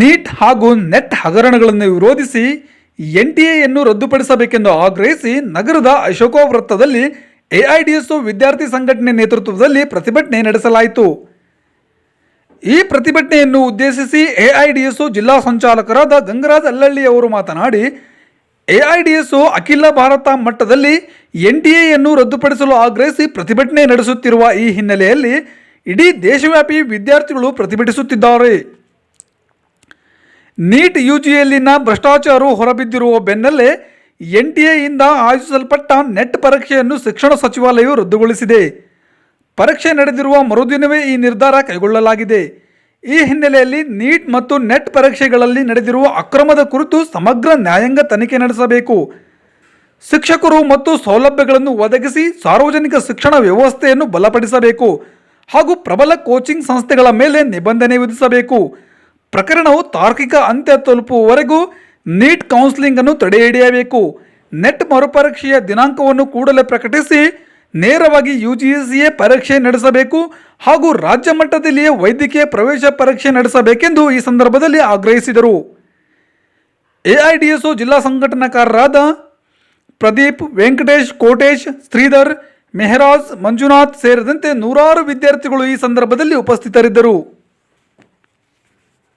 Neat ಹಾಗೂ net ಹಗರಣಗಳನ್ನು ವಿರೋಧಿಸಿ ಎನ್ಟಿಎಯನ್ನು ರದ್ದುಪಡಿಸಬೇಕೆಂದು ಆಗ್ರಹಿಸಿ ನಗರದ ಅಶೋಕ ವೃತ್ತದಲ್ಲಿ ಎಐಡಿಎಸ್ಒ ವಿದ್ಯಾರ್ಥಿ ಸಂಘಟನೆ ನೇತೃತ್ವದಲ್ಲಿ ಪ್ರತಿಭಟನೆ ನಡೆಸಲಾಯಿತು. ಈ ಪ್ರತಿಭಟನೆಯನ್ನು ಉದ್ದೇಶಿಸಿ ಎಐಡಿಎಸ್ಒ ಜಿಲ್ಲಾ ಸಂಚಾಲಕರಾದ ಗಂಗರಾಜ್ ಅಲ್ಲಳ್ಳಿ ಅವರು ಮಾತನಾಡಿ ಎಐಡಿಎಸ್ಒ ಅಖಿಲ ಭಾರತ ಮಟ್ಟದಲ್ಲಿ ಎನ್ಟಿಎಯನ್ನು ರದ್ದುಪಡಿಸಲು ಆಗ್ರಹಿಸಿ ಪ್ರತಿಭಟನೆ ನಡೆಸುತ್ತಿರುವ ಈ ಹಿನ್ನೆಲೆಯಲ್ಲಿ ಇಡೀ ದೇಶವ್ಯಾಪಿ ವಿದ್ಯಾರ್ಥಿಗಳು ಪ್ರತಿಭಟಿಸುತ್ತಿದ್ದಾರೆ. ನೀಟ್ ಯುಜಿಯಲ್ಲಿನ ಭ್ರಷ್ಟಾಚಾರ ಹೊರಬಿದ್ದಿರುವ ಬೆನ್ನಲ್ಲೇ ಎನ್ ಟಿ ಎಯಿಂದ ಆಯೋಜಿಸಲ್ಪಟ್ಟ ನೆಟ್ ಪರೀಕ್ಷೆಯನ್ನು ಶಿಕ್ಷಣ ಸಚಿವಾಲಯವು ರದ್ದುಗೊಳಿಸಿದೆ. ಪರೀಕ್ಷೆ ನಡೆದಿರುವ ಮರುದಿನವೇ ಈ ನಿರ್ಧಾರ ಕೈಗೊಳ್ಳಲಾಗಿದೆ. ಈ ಹಿನ್ನೆಲೆಯಲ್ಲಿ ನೀಟ್ ಮತ್ತು ನೆಟ್ ಪರೀಕ್ಷೆಗಳಲ್ಲಿ ನಡೆದಿರುವ ಅಕ್ರಮದ ಕುರಿತು ಸಮಗ್ರ ನ್ಯಾಯಾಂಗ ತನಿಖೆ ನಡೆಸಬೇಕು. ಶಿಕ್ಷಕರು ಮತ್ತು ಸೌಲಭ್ಯಗಳನ್ನು ಒದಗಿಸಿ ಸಾರ್ವಜನಿಕ ಶಿಕ್ಷಣ ವ್ಯವಸ್ಥೆಯನ್ನು ಬಲಪಡಿಸಬೇಕು. ಹಾಗೂ ಪ್ರಬಲ ಕೋಚಿಂಗ್ ಸಂಸ್ಥೆಗಳ ಮೇಲೆ ನಿಬಂಧನೆ ವಿಧಿಸಬೇಕು. ಪ್ರಕರಣವು ತಾರ್ಕಿಕ ಅಂತ್ಯ ತಲುಪುವವರೆಗೂ ನೀಟ್ ಕೌನ್ಸಿಲಿಂಗ್ ಅನ್ನು ತಡೆಹಿಡಿಯಬೇಕು. ನೆಟ್ ಮರುಪರೀಕ್ಷೆಯ ದಿನಾಂಕವನ್ನು ಕೂಡಲೇ ಪ್ರಕಟಿಸಿ ನೇರವಾಗಿ ಯು ಜಿ ಸಿಯೇ ಪರೀಕ್ಷೆ ನಡೆಸಬೇಕು ಹಾಗೂ ರಾಜ್ಯ ಮಟ್ಟದಲ್ಲಿಯೇ ವೈದ್ಯಕೀಯ ಪ್ರವೇಶ ಪರೀಕ್ಷೆ ನಡೆಸಬೇಕೆಂದು ಈ ಸಂದರ್ಭದಲ್ಲಿ ಆಗ್ರಹಿಸಿದರು. ಎಐಡಿಎಸ್ಒ ಜಿಲ್ಲಾ ಸಂಘಟನಾಕಾರರಾದ ಪ್ರದೀಪ್ ವೆಂಕಟೇಶ್, ಕೋಟೇಶ್, ಶ್ರೀಧರ್ ಮೆಹರಾಜ್ ಮಂಜುನಾಥ್ ಸೇರಿದಂತೆ ನೂರಾರು ವಿದ್ಯಾರ್ಥಿಗಳು ಈ ಸಂದರ್ಭದಲ್ಲಿ ಉಪಸ್ಥಿತರಿದ್ದರು.